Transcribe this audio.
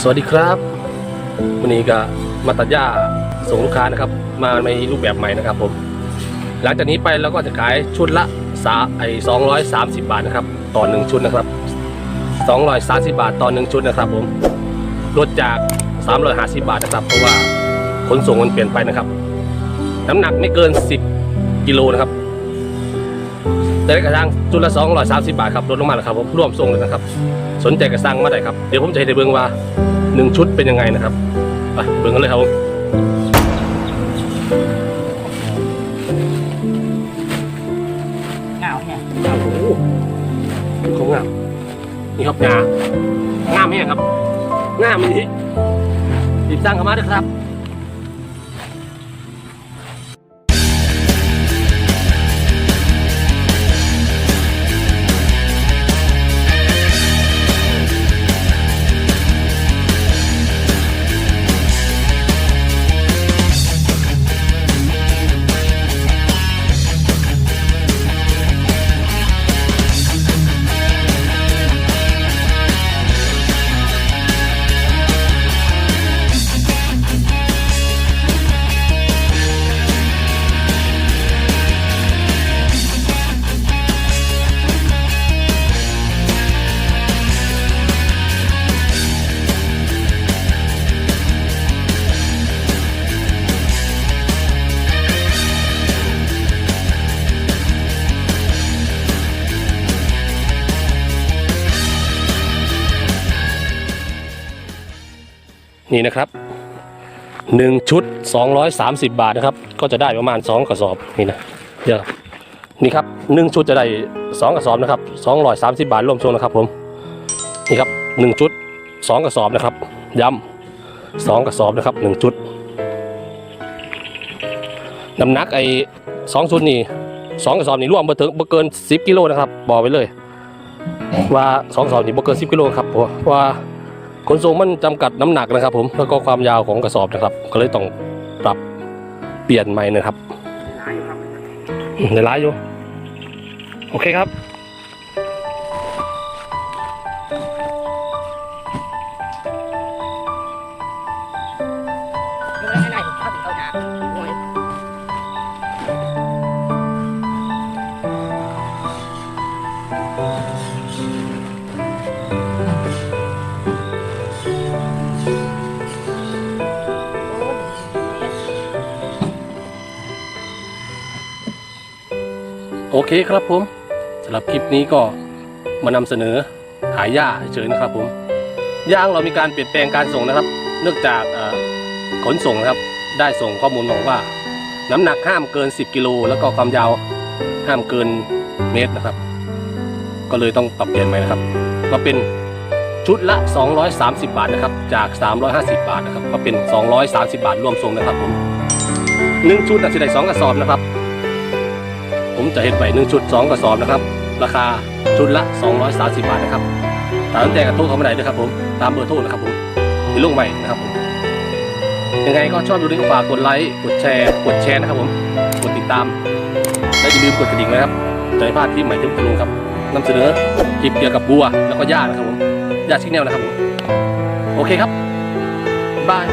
สวัสดีครับวันนี้ก็มาตัดหญ้าส่งลูกค้านะครับ มาในรูปแบบใหม่นะครับผม หลังจากนี้ไปเราก็จะขายชุดละสาไอสองร้อยสามสิบบาทนะครับ ต่อหนึ่งชุดนะครับสองร้อยสามสิบบาทต่อหนึ่งชุดนะครับ ผมลดจากสามร้อยห้าสิบบาทนะครับ เพราะว่าขนส่งมันเปลี่ยนไปนะครับ น้ำหนักไม่เกินสิบกิโลนะครับแต่กระทั่งชุดละสองร้อยสามสิบบาทครับลดลงมาแล้วครับผมร่วมส่งเลยนะครับ สนใจกระสั่งมาได้ครับ เดี๋ยวผมจะให้ได้เบิ่งว่าหนึ่งชุดเป็นยังไงนะครับไปเบิ่งกันเลยครับผมเหงาเนี่ยโอ้โหเขางามนี่ครับงางามแม่ครับงามนี่รีบสั่งเข้ามาด้วยครับ นี่นะครับหนึ่งชุด 230 บาทนะครับ ก็จะได้ประมาณ 2 กระสอบนี่นะเดี๋ยวนี่ครับหนึ่งชุดจะได้ 2 กระสอบนะครับ230 บาทรวมส่งนะครับผมนี่ครับหนึ่งชุด 2 กระสอบนะครับ ย้ำสองกระสอบนะครับหนึ่งชุดน้ำหนักไอ้สองชุดนี่สองกระสอบนี่รวมมาถึงบ่เกิน 10 กิโลนะครับบอกไปเลย ว่าสองกระสอบนี่บ่เกิน 10 กิโลครับเพราะว่า ขนส่งมันจำกัดน้ำหนักนะครับ ผมแล้วก็ความยาวของกระสอบนะครับ ก็เลยต้องปรับเปลี่ยนใหม่นะครับหาอยู่ครับอืมในร้ายอยู่โอเคครับ โอเคครับผมสำหรับคลิปนี้ก็มานำเสนอขายหญ้าเฉยนะครับผมยางเรามีการเปลี่ยนแปลงการส่งนะครับ เนื่องจากขนส่งนะครับ ได้ส่งข้อมูลบอกว่า น้ำหนักห้ามเกิน 10 กิโลแล้วก็ความยาวห้ามเกินเมตรนะครับ ก็เลยต้องปรับเปลี่ยนใหม่นะครับ มาเป็น ชุดละ 230 บาทนะครับ จาก 350 บาทนะครับมาเป็น 230 บาทรวมส่งนะครับผมหนึ่งชุดน่ะจะได้สองกระสอบนะครับ ผมจะเห็นไปหนึ่งชุดสองกระสอบนะครับ ราคาชุดละ 230 บาทนะครับตามแต่กระทู้เขาไม่ได้ด้วยครับผม ตามเบอร์โทรนะครับผมที่ลงใหม่นะครับผม ยังไงก็ชอบดูนี้ฝากกดไลค์ กดแชร์ กดแชร์นะครับผม กดติดตาม และอย่าลืมกดกระดิ่งนะครับจะไม่พลาดที่ใหม่ที่ผมจะลงครับนำเสนอคลิปเกี่ยวกับบัวแล้วก็หญ้านะครับผม ยาชิกแนวนะครับผม โอเคครับบาย